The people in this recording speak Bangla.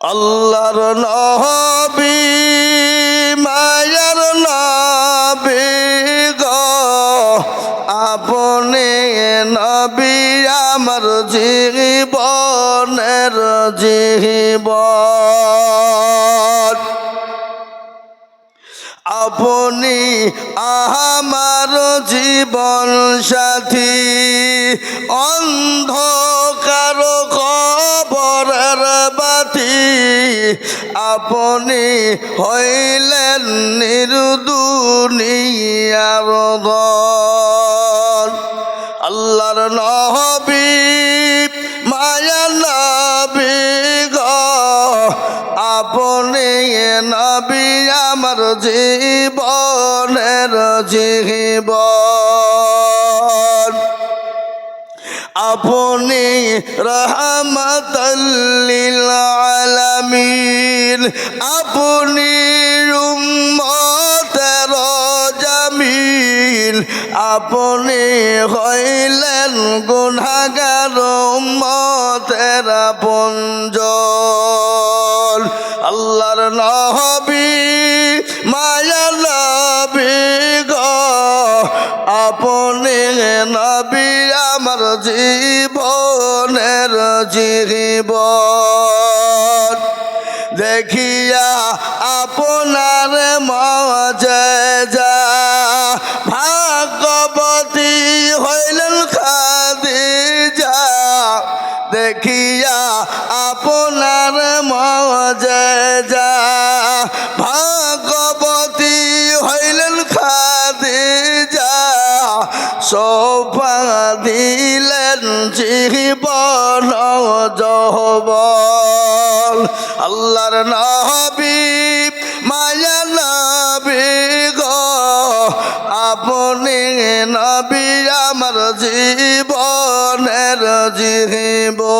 আল্লাহর নবী, মায়ার নবী গো। আপনি নবী আমার জীবনের জীবন। আপনি আমার জীবন সাথী অন্ধকার আপনি হইলেন নিরুদুনিয়ার দল। আল্লাহর নবী, মায়া নবী গো। আপনি নবী আমার জীবনের জীবন। আপনি রহমতল্লিল আপনি উম্মতের জামিল, আপনি হইলেন গুনাগার উম্মতের পঞ্জন আল্লাহর নহবি মায়া নবী গো, আপনি নবী আমার জীবনের জীবন। দেখিয়া আপনার মজে যা। ভাগবতী হইলেন খাদিজা। দেখিয়া আপনার মজে যা। ভাগবতী হইলেন খাদিজা। সোফা দিলেন জীবন জহবল আল্লাহর নাহাবিব মায়া নবী গো আপনি নবী আমার জীবনের জীবন।